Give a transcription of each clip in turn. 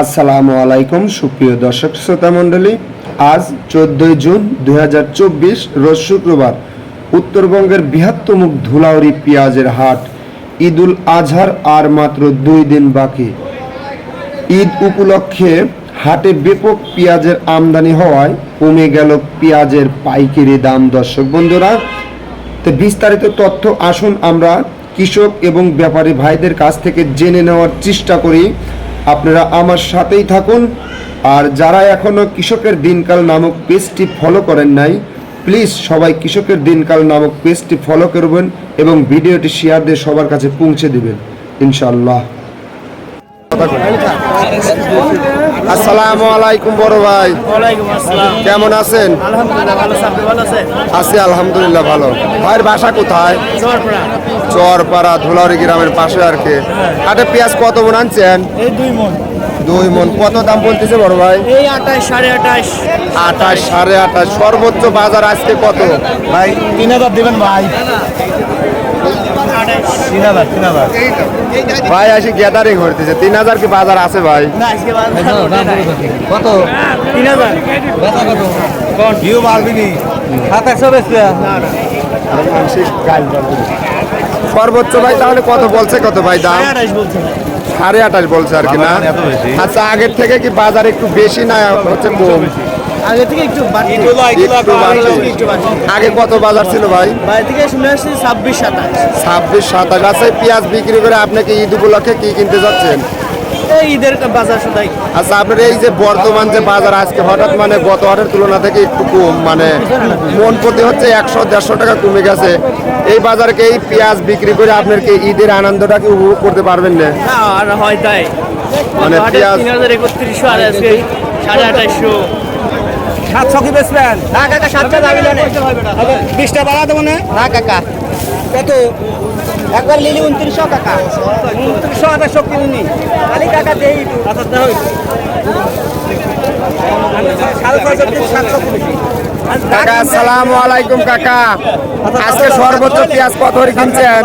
আসসালামু আলাইকুম, সুপ্রিয় দর্শক শ্রোতা মণ্ডলী। আজ চোদ্দই জুন দুই রোজ শুক্রবার। উত্তরবঙ্গের বৃহত্তম ধুলাউরি পেঁয়াজের হাট। ঈদুল আজহার আর মাত্র দুই দিন বাকি। ঈদ উপলক্ষে হাটে ব্যাপক পেঁয়াজের আমদানি হওয়ায় কমে গেল পেঁয়াজের পাইকারি দাম। দর্শক বন্ধুরা, তো বিস্তারিত তথ্য আসুন আমরা কৃষক এবং ব্যাপারী ভাইদের কাছ থেকে জেনে নেওয়ার চেষ্টা করি। আপনারা আমার সাথেই থাকুন। আর যারা এখনও কৃষকের দিনকাল নামক পেজটি ফলো করেন নাই প্লিজ সবাই কৃষকের দিনকাল নামক পেজটি ফলো করবেন এবং ভিডিওটি শেয়ার দিয়ে সবার কাছে পৌঁছে দিবেন। ইনশাল্লাহ আসসালামু আলাইকুম বড় ভাই। কেমন আছেন? আছি। আলহামদুলিল্লাহ ভালো। ভাইয়ের বাসা কোথায়? চরপাড়া ধুলাউরি গ্রামের পাশে আর কি। হাটে পেঁয়াজ কত মন আনছেন? দুই মন। দুই মন। কত দাম বলতেছে বড় ভাই? এই আঠাশ সাড়ে আঠাশ। আঠাশ সাড়ে আঠাশ। সর্বোচ্চ বাজার আজকে কত? ভাই তিন হাজার দেবেন ভাই। তিন হাজার তিন হাজার। ভাই আসি গ্যাদারিং হইতেছে তিন হাজার কি বাজার আছে ভাই? কত? তিন হাজার। ভিউ মারবি সাতাশশো বেশি সর্বোচ্চ ভাই তাহলে কত বলছে কত ভাই দাম? সাড়ে আঠাশ বলছে ভাই। সাড়ে আঠাশ বলছে আর কি না? আচ্ছা আগের থেকে কি বাজার একটু বেশি না হচ্ছে কম? আগে থেকে একটু আগে কত বাজার ছিল ভাই? বাইরে থেকে শুনে আসছি ছাব্বিশ সাতাশ। ছাব্বিশ সাতাশ। আছে পেঁয়াজ বিক্রি করে আপনাকে ঈদ উপলক্ষে কি কিনতে যাচ্ছেন? এই ঈদের বাজার সদাই। আচ্ছা আপনার এই যে বর্তমান যে বাজার আজকে হঠাৎ মানে গত হাটের তুলনা থেকে একটু কম মানে মন প্রতি হচ্ছে একশো দেড়শো টাকা কমে গেছে। এই বাজারকে এই পেঁয়াজ বিক্রি করে আপনার কি ঈদের আনন্দটা কি উপভোগ করতে পারবেন না? না আর হয় তাই। মানে মানে পেঁয়াজ- একত্রিশশো আর আজকে সাড়ে আঠাশশো। সাতশো কি বেচবেন না কাকা সাতটা দাবি বিশটা বাড়া দেবো না না কাকা। কত? একবার লিলি উনত্রিশশো কাকা। উনত্রিশশো আঠাশশো খালি কাকা দেই আচ্ছা দেখ সাতশো কাকা আসসালামু আলাইকুম কাকা। আজকে সর্বোচ্চ পেঁয়াজ কত কিনছেন?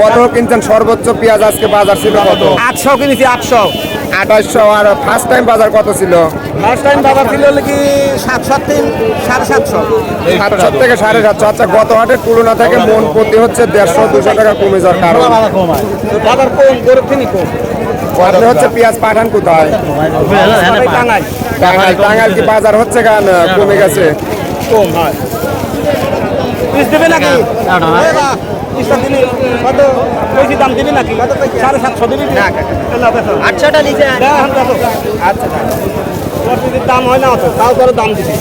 কত কিনছেন? সর্বোচ্চ পেঁয়াজ আজকে বাজার ছিল কত? আটশো কিনেছি আটশো। আঠাশশো আর ফার্স্ট টাইম বাজার কত ছিল? ফার্স্ট টাইম বাবা ছিল কি সাতশো তিন সাড়ে সাতশো। সাতশো থেকে সাড়ে সাতশো। আচ্ছা গত হাটের তুলনা থেকে মন প্রতি হচ্ছে দেড়শো দুশো টাকা কমে যাওয়ার কারণ। বাজার কম গরিব কিনি কম আপনি হচ্ছে পেঁয়াজ পাঠান কোথায়? টাঙ্গাই টাঙ্গাইল টাঙ্গাইল কি বাজার হচ্ছে গান কমে গেছে? কম হয়। পিস দেবে এই বা, পিসটা দিবি কত বেশি দাম দিবি নাকি? সাড়ে সাতশো না আটশোটা নিচে আচ্ছা তোর দাম হয় না অত তাও করে দাম দিবি।